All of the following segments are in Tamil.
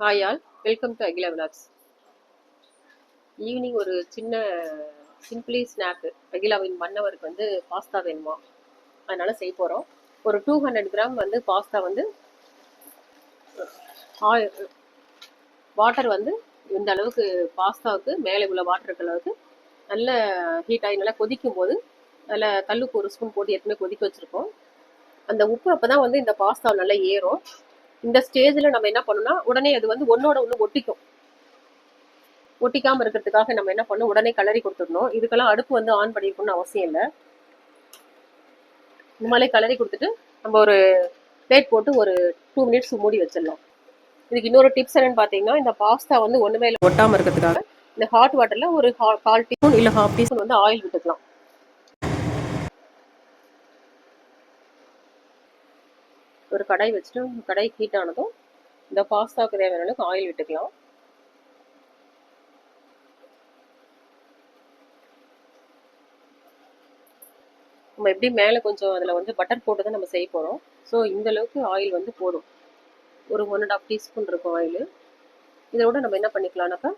Hi all welcome to Akila vlogs evening ஒரு சின்ன சிம்பிளி ஸ்நாக்கு அகிலாவின் மன்னவருக்கு வந்து பாஸ்தா வேணுமா? அதனால செய்ய போகிறோம் ஒரு டூ ஹண்ட்ரட் கிராம் வந்து பாஸ்தா வந்து வாட்டர் வந்து இந்த அளவுக்கு பாஸ்தாவுக்கு மேலே உள்ள வாட்டருக்கு அளவுக்கு நல்ல ஹீட் ஆகி நல்லா கொதிக்கும் போது நல்ல கல்லுக்கு ஒரு ஸ்பூன் போட்டு ஏற்கனவே கொதிக்க வச்சுருக்கோம். அந்த உப்பு அப்போ தான் வந்து இந்த பாஸ்தா நல்லா ஏறும். இந்த ஸ்டேஜில் நம்ம என்ன பண்ணோம்னா உடனே அது வந்து ஒன்னோட ஒன்று ஒட்டிக்கும். ஒட்டிக்காமல் இருக்கிறதுக்காக நம்ம என்ன பண்ணணும் உடனே கலரி கொடுத்துடணும். இதுக்கெல்லாம் அடுப்பு வந்து ஆன் பண்ணியிருக்கணும்னு அவசியம் இல்லை. இந்த மாதிரி கலரி கொடுத்துட்டு நம்ம ஒரு பிளேட் போட்டு ஒரு டூ மினிட்ஸ் மூடி வச்சிடலாம். இதுக்கு இன்னொரு டிப்ஸ் என்னன்னு பார்த்தீங்கன்னா இந்த பாஸ்தா வந்து ஒன்றுமே இல்லை ஒட்டாமல் இருக்கிறதுக்காக இந்த ஹாட் வாட்டரில் ஒரு ஹா- கால் டீஸ்பூன் இல்லை ஹாஃப் டீஸ்பூன் வந்து ஆயில் விட்டுக்கலாம். ஒரு கடாய் வச்சுட்டு கடாய் ஹீட் ஆனதும் இந்த பாஸ்தாவுக்கு தேவையான அளவுக்கு ஆயில் விட்டுக்கலாம். நம்ம எப்படி மேலே கொஞ்சம் அதில் வந்து பட்டர் போட்டு தான் நம்ம செய்ய போகிறோம் ஸோ இந்த அளவுக்கு ஆயில் வந்து போதும். ஒரு ஒன் அண்ட் ஆஃப் டீஸ்பூன் இருக்கும் ஆயில் இதை விட நம்ம என்ன பண்ணிக்கலாம்னாக்கா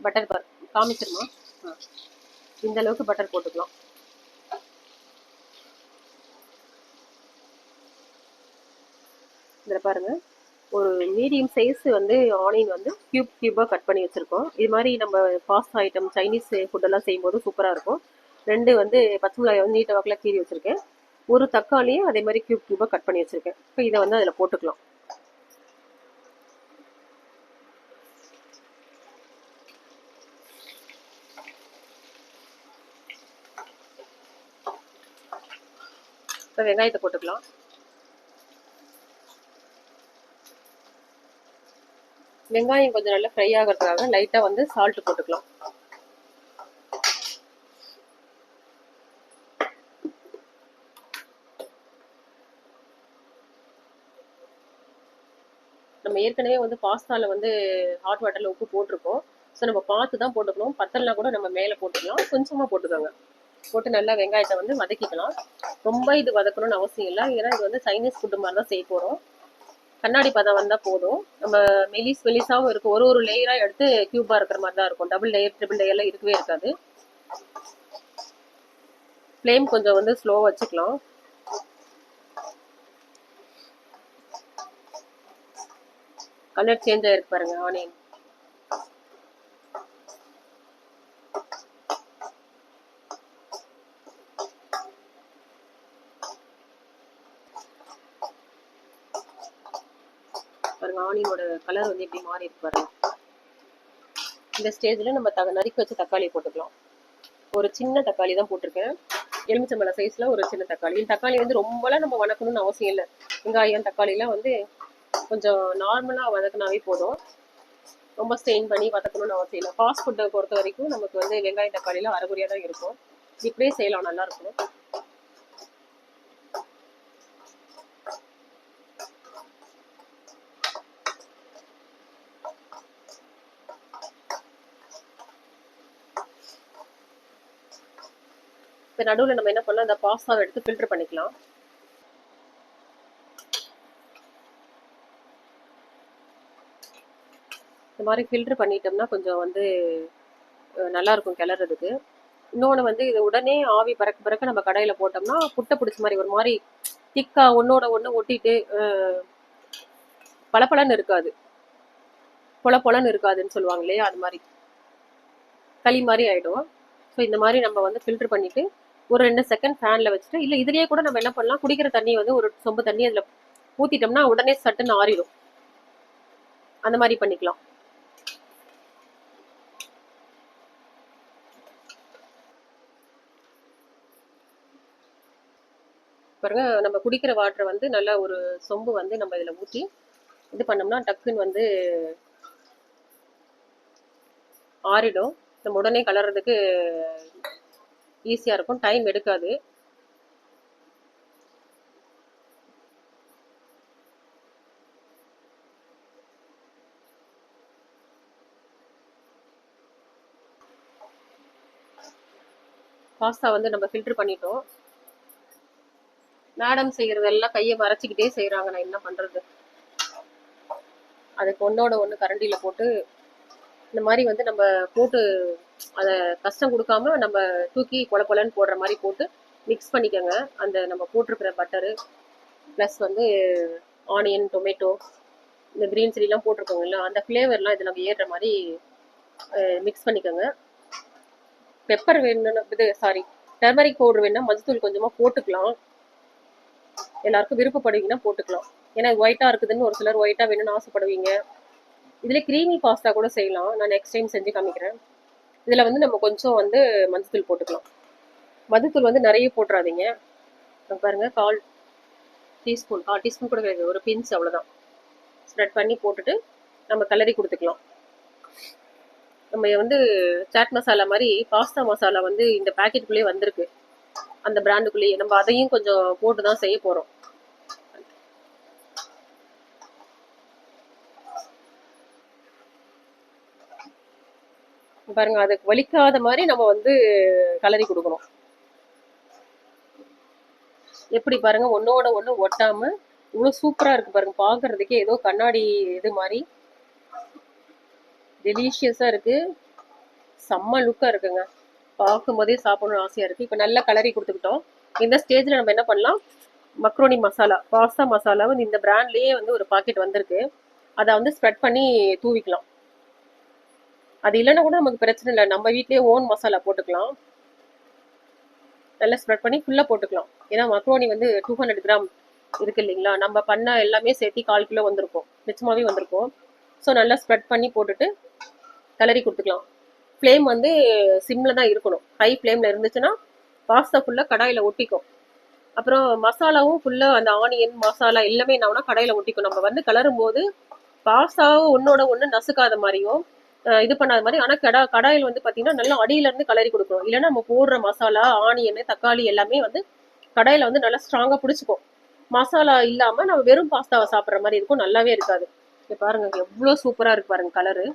பட்டர் பர் காமிச்சிருமா? ஆ. இந்த அளவுக்கு பட்டர் போட்டுக்கலாம். இதில் பாருங்கள் ஒரு மீடியம் சைஸ் வந்து ஆனியன் வந்து கியூப் கியூபாக கட் பண்ணி வச்சுருக்கோம். இது மாதிரி நம்ம பாஸ்தா ஐட்டம் சைனீஸ் ஃபுட்டெல்லாம் செய்யும்போது சூப்பராக இருக்கும். ரெண்டு வந்து பச்சை மிளகாய் வந்து நீட்ட வாக்கில் கீறி வச்சுருக்கேன். ஒரு தக்காளியும் அதே மாதிரி கியூப் கியூபாக கட் பண்ணி வச்சுருக்கேன். இப்போ இதை வந்து அதில் போட்டுக்கலாம். இப்போ வெங்காயத்தை போட்டுக்கலாம். வெங்காயம் கொஞ்சம் நல்லா ஃப்ரை ஆகிறதுக்காக லைட்டாக வந்து சால்ட் போட்டுக்கலாம். நம்ம ஏற்கனவே வந்து பாஸ்தாவில் வந்து ஹாட் வாட்டரில் உப்பு போட்டிருக்கோம். ஸோ நம்ம பார்த்து தான் போட்டுக்கணும். பத்தலாம் கூட நம்ம மேலே போட்டுக்கலாம். கொஞ்சமாக போட்டுக்கோங்க. போட்டு நல்லா வெங்காயத்தை வந்து வதக்கிக்கலாம். ரொம்ப இது வதக்கணும்னு அவசியம் இல்லை. ஏன்னா இது வந்து சைனீஸ் ஃபுட்டு மாதிரி தான் செய்ய போகிறோம் கண்ணாடி பதம் வந்தால் போதும். நம்ம மெலிஸ் மெலிஸாகவும் இருக்கும் ஒரு ஒரு லேயராக எடுத்து கியூபாக இருக்கிற மாதிரி தான் இருக்கும் டபுள் லேயர் ட்ரிபிள் லேயர்லாம் இருக்கவே இருக்காது. ஃப்ளேம் கொஞ்சம் வந்து ஸ்லோ வச்சுக்கலாம். கலர் சேஞ்ச் ஆகிருக்கு பாருங்கள் ஆனியன் பாருங்க கலர் வந்து எப்படி மாறி இருக்கு பாருங்க. இந்த ஸ்டேஜ்ல நம்ம தக நறுக்கி வச்ச தக்காளி போட்டுக்கலாம். ஒரு சின்ன தக்காளி தான் போட்டிருக்கேன். எலுமிச்சம்பழம் சைஸ்ல ஒரு சின்ன தக்காளி. இந்த தக்காளி வந்து ரொம்பலாம் நம்ம வதக்கணும்னு அவசியம் இல்லை. வெங்காயம் தக்காளிலாம் வந்து கொஞ்சம் நார்மலா வதக்கினாவே போதும். ரொம்ப ஸ்டெயின் பண்ணி வதக்கணும்னு அவசியம் இல்லை. ஃபாஸ்ட் ஃபுட்டை பொறுத்த வரைக்கும் நமக்கு வந்து வெங்காயம் தக்காளியில் அரைகுறையா தான் இருக்கும். இப்படியே செய்யலாம் நல்லா இப்போ நடுவில் நம்ம என்ன பண்ணலாம் அந்த பாஸ்தாவை எடுத்து ஃபில்டர் பண்ணிக்கலாம். இந்த மாதிரி ஃபில்டர் பண்ணிட்டோம்னா கொஞ்சம் வந்து நல்லாயிருக்கும் நல்லா இருக்கும் கிளறதுக்கு. இன்னொன்று வந்து இது உடனே ஆவி பறக்க பறக்க நம்ம கடையில் போட்டோம்னா புட்டை பிடிச்ச மாதிரி ஒரு மாதிரி திக்கா ஒன்றோட ஒன்று ஒட்டிட்டு பளபளன்னு இருக்காது. பொல பொலன்னு இருக்காதுன்னு சொல்லுவாங்க இல்லையா அது மாதிரி. களி மாதிரி ஆயிடும். ஸோ இந்த மாதிரி நம்ம வந்து ஃபில்டர் பண்ணிட்டு ஒரு ரெண்டு செகண்ட் ஃபேனில் வச்சுட்டு இல்லை இதுலேயே கூட நம்ம என்ன பண்ணலாம்? குடிக்கிற தண்ணி வந்து ஒரு சொம்பு தண்ணி அதில் ஊற்றிட்டோம்னா உடனே சட்டுன்னு ஆறிடும். அந்த மாதிரி பண்ணிக்கலாம். பாருங்க நம்ம குடிக்கிற வாட்டரை வந்து நல்ல ஒரு சொம்பு வந்து நம்ம இதில் ஊற்றி இது பண்ணோம்னா டக்குன்னு வந்து ஆறிடும். நம்ம உடனே கலர்றதுக்கு ஈஸியாக இருக்கும். டைம் எடுக்காது. பாஸ்தா வந்து நம்ம ஃபில்டர் பண்ணிட்டோம். மேடம் செய்கிறதெல்லாம் கையை மறைச்சிக்கிட்டே செய்கிறாங்க நான் என்ன பண்றது? அதுக்கு ஒன்றோட ஒன்று கரண்டியில் போட்டு இந்த மாதிரி வந்து நம்ம போட்டு அதை கஷ்டம் கொடுக்காம நம்ம தூக்கி கொல கொலன்னு போடுற மாதிரி போட்டு மிக்ஸ் பண்ணிக்கோங்க. அந்த நம்ம போட்டிருக்கிற பட்டரு ப்ளஸ் வந்து ஆனியன் டொமேட்டோ இந்த க்ரீன் சில்லிலாம் போட்டிருக்கோங்கல்ல அந்த ஃப்ளேவர்லாம் இதில் நம்ம ஏறுற மாதிரி மிக்ஸ் பண்ணிக்கோங்க. பெப்பர் வேணும்னு இது சாரி டர்மரிக் பவுடர் வேணும்னா மஞ்சத்தூள் கொஞ்சமாக போட்டுக்கலாம். எல்லாருக்கும் விருப்பப்படுவீங்கன்னா போட்டுக்கலாம். ஏன்னா ஒயிட்டாக இருக்குதுன்னு ஒரு சிலர் ஒயிட்டாக வேணும்னு ஆசைப்படுவீங்க. இதில் க்ரீமி பாஸ்தா கூட செய்யலாம். நான் நெக்ஸ்ட் டைம் செஞ்சு காமிக்கிறேன். இதில் வந்து நம்ம கொஞ்சம் வந்து மஞ்சத்தூள் போட்டுக்கலாம். மஞ்சத்தூள் வந்து நிறைய போட்டுறாதீங்க. பாருங்கள் பாருங்க கால் டீஸ்பூன் கால் டீஸ்பூன் கூட கிடையாது. ஒரு பின்ஸ் அவ்வளோதான் ஸ்ப்ரெட் பண்ணி போட்டுட்டு நம்ம கலரி கொடுத்துக்கலாம். நம்ம வந்து சாட் மசாலா மாதிரி பாஸ்தா மசாலா வந்து இந்த பேக்கெட்டுக்குள்ளேயே வந்திருக்கு. அந்த பிராண்டுக்குள்ளேயே நம்ம அதையும் கொஞ்சம் போட்டு தான் செய்ய போகிறோம் பாருங்க அதுக்கு வலிக்காத மாதிரி நம்ம வந்து கலரி கொடுக்கணும். எப்படி பாருங்க ஒன்னோட ஒண்ணு ஒட்டாம இவ்வளவு சூப்பரா இருக்கு பாருங்க பார்க்கறதுக்கே ஏதோ கண்ணாடி இது மாதிரி. டெலிஷியஸா இருக்கு. செம்ம லுக்கா இருக்குங்க. பார்க்கும் போதே சாப்பிடணும்னு ஆசையா இருக்கு. இப்போ நல்லா கலரி கொடுத்துக்கிட்டோம். இந்த ஸ்டேஜ்ல நம்ம என்ன பண்ணலாம்? மக்ரோனி மசாலா பாஸ்தா மசாலா வந்து இந்த பிராண்ட்லயே வந்து ஒரு பாக்கெட் வந்திருக்கு. அதை வந்து ஸ்ப்ரெட் பண்ணி தூவிக்கலாம். அது இல்லைன்னா கூட நமக்கு பிரச்சனை இல்லை. நம்ம வீட்லயே ஓன் மசாலா போட்டுக்கலாம். நல்லா ஸ்ப்ரெட் பண்ணி ஃபுல்லாக போட்டுக்கலாம். ஏன்னா மக்ரோனி வந்து டூ ஹண்ட்ரட் கிராம் இருக்கு இல்லைங்களா? நம்ம பண்ண எல்லாமே சேர்த்து கால் கிலோ வந்திருக்கும். நிச்சயமாவே வந்திருக்கும். ஸோ நல்லா ஸ்ப்ரெட் பண்ணி போட்டுட்டு கலரி கொடுத்துக்கலாம். ஃப்ளேம் வந்து சிம்மில் தான் இருக்கணும். ஹை ஃப்ளேமில் இருந்துச்சுன்னா பாஸ்தா ஃபுல்லாக கடாயில் ஒட்டிக்கும். அப்புறம் மசாலாவும் ஃபுல்லாக அந்த ஆனியன் மசாலா எல்லாமே என்ன கடாயில் ஒட்டிக்கும். நம்ம வந்து கலரும் போது பாஸ்தாவும் ஒன்னோட ஒன்று நசுக்காத மாதிரியும் இது பண்ணாத மாதிரி. ஆனால் கடா கடாயில் வந்து பார்த்தீங்கன்னா நல்லா அடியில இருந்து கலரி கொடுக்கணும். இல்லைன்னா நம்ம போடுற மசாலா ஆனியன் தக்காளி எல்லாமே வந்து கடாயில் வந்து நல்லா ஸ்ட்ராங்காக பிடிச்சிக்கும். மசாலா இல்லாமல் நம்ம வெறும் பாஸ்தாவை சாப்பிட்ற மாதிரி இருக்கும். நல்லாவே இருக்காது. பாருங்க எவ்வளோ சூப்பராக இருக்கு பாருங்க கலரு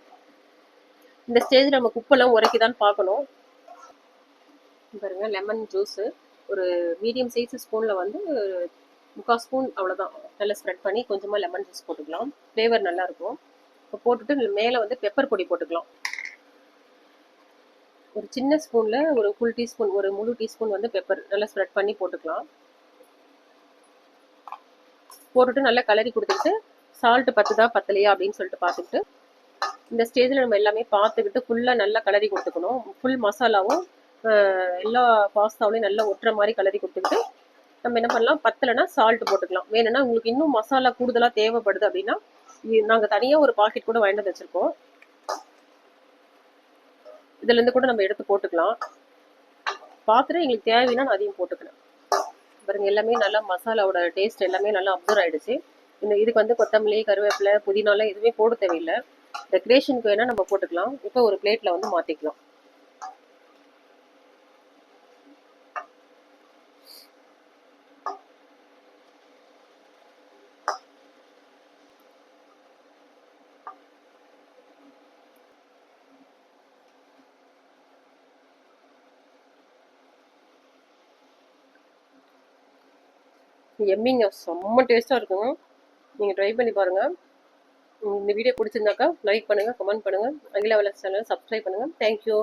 இந்த ஸ்டேஜ் நம்ம குப்பெல்லாம் உரைக்குதான்னு பார்க்கணும். பாருங்க லெமன் ஜூஸு ஒரு மீடியம் சைஸ் ஸ்பூனில் வந்து முக்கால் ஸ்பூன் அவ்வளோதான் நல்லா ஸ்ப்ரெட் பண்ணி கொஞ்சமாக லெமன் ஜூஸ் போட்டுக்கலாம். ஃப்ளேவர் நல்லா இருக்கும். இப்போ போட்டுட்டு மேலே வந்து பெப்பர் பொடி போட்டுக்கலாம். ஒரு சின்ன ஸ்பூனில் ஒரு ஃபுல் டீஸ்பூன் ஒரு முழு டீஸ்பூன் வந்து பெப்பர் நல்லா ஸ்ப்ரெட் பண்ணி போட்டுக்கலாம். போட்டுட்டு நல்லா கலரி கொடுத்துட்டு சால்ட் பத்துதா பத்தலையா அப்படின்னு சொல்லிட்டு பார்த்துக்கிட்டு இந்த ஸ்டேஜில் நம்ம எல்லாமே பார்த்துக்கிட்டு ஃபுல்லாக நல்லா கலரி கொடுத்துக்கணும். ஃபுல் மசாலாவும் ஆஹ், எல்லா பாஸ்தாவிலையும் நல்லா ஒட்டுற மாதிரி கலரி கொடுத்துக்கிட்டு நம்ம என்ன பண்ணலாம்? பத்தலைன்னா சால்ட் போட்டுக்கலாம். வேணும்னா உங்களுக்கு இன்னும் மசாலா கூடுதலாக தேவைப்படுது அப்படின்னா நாங்கள் தனியாக ஒரு பாக்கெட் கூட வாங்கிட்டு வந்து வச்சுருக்கோம். இதுலேருந்து கூட நம்ம எடுத்து போட்டுக்கலாம். பார்த்துட்டு எங்களுக்கு தேவைன்னா நான் அதையும் போட்டுக்கிறேன். பாருங்கள் எல்லாமே நல்லா மசாலாவோட டேஸ்ட் எல்லாமே நல்லா அப்சர்வ் ஆயிடுச்சு. இந்த இதுக்கு வந்து கொத்தமல்லி கருவேப்பிலை புதினாலாம் எதுவுமே போட தேவையில்லை. டெக்கரேஷனுக்கு வேணால் நம்ம போட்டுக்கலாம். இப்போ ஒரு பிளேட்டில் வந்து மாற்றிக்கலாம் எம்மிங்க செம்ம டேஸ்ட்டாக இருக்குங்க. நீங்கள் ட்ரை பண்ணி பாருங்கள் இந்த வீடியோ பிடிச்சிருந்தாக்கா லைக் பண்ணுங்கள் கமெண்ட் பண்ணுங்கள் அகில வளர்ச்சி சேனல் சப்ஸ்கிரைப் பண்ணுங்கள் தேங்க்யூ